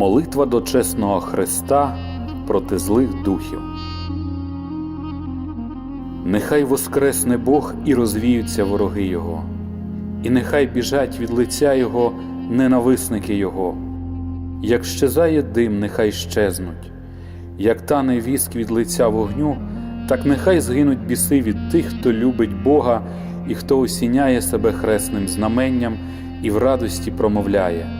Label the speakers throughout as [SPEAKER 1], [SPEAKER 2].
[SPEAKER 1] Молитва до чесного Христа проти злих духів. Нехай воскресне Бог і розвіються вороги Його, і нехай біжать від лиця Його ненависники Його. Як щезає дим, нехай щезнуть, як тане віск від лиця вогню, так нехай згинуть біси від тих, хто любить Бога і хто осіняє себе хресним знаменням і в радості промовляє.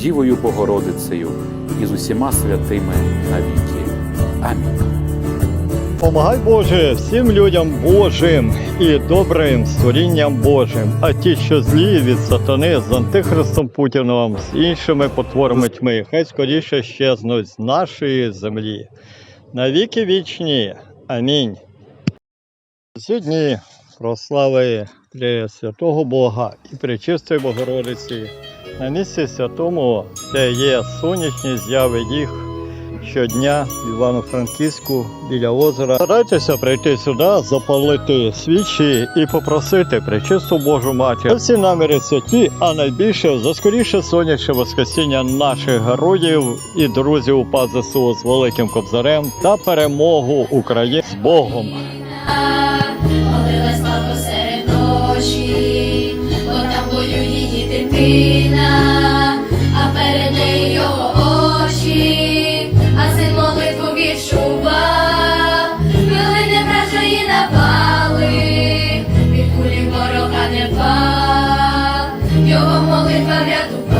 [SPEAKER 1] Дівою Богородицею і з усіма святими навіки. Амінь.
[SPEAKER 2] Помагай Боже всім людям Божим і добрим створінням Божим, а ті, що злі від сатани з антихристом Путіном, з іншими потворами тьми, хай скоріше щезнуть з нашої землі. Навіки вічні. Амінь. Ці дні прослави святого Бога і Пречистої Богородиці. На місці святому, де є сонячні зяви їх щодня в Івано-Франківську біля озера. Старайтеся прийти сюди, запалити свічі і попросити пречисту Божу матір. Всі наміри святі, а найбільше за скоріше сонячне воскресіння наших героїв і друзів УПА ЗСУ з Великим Кобзарем та перемогу України з Богом.
[SPEAKER 3] Молилась серед ночі, бо там воює її його молитва врятувала.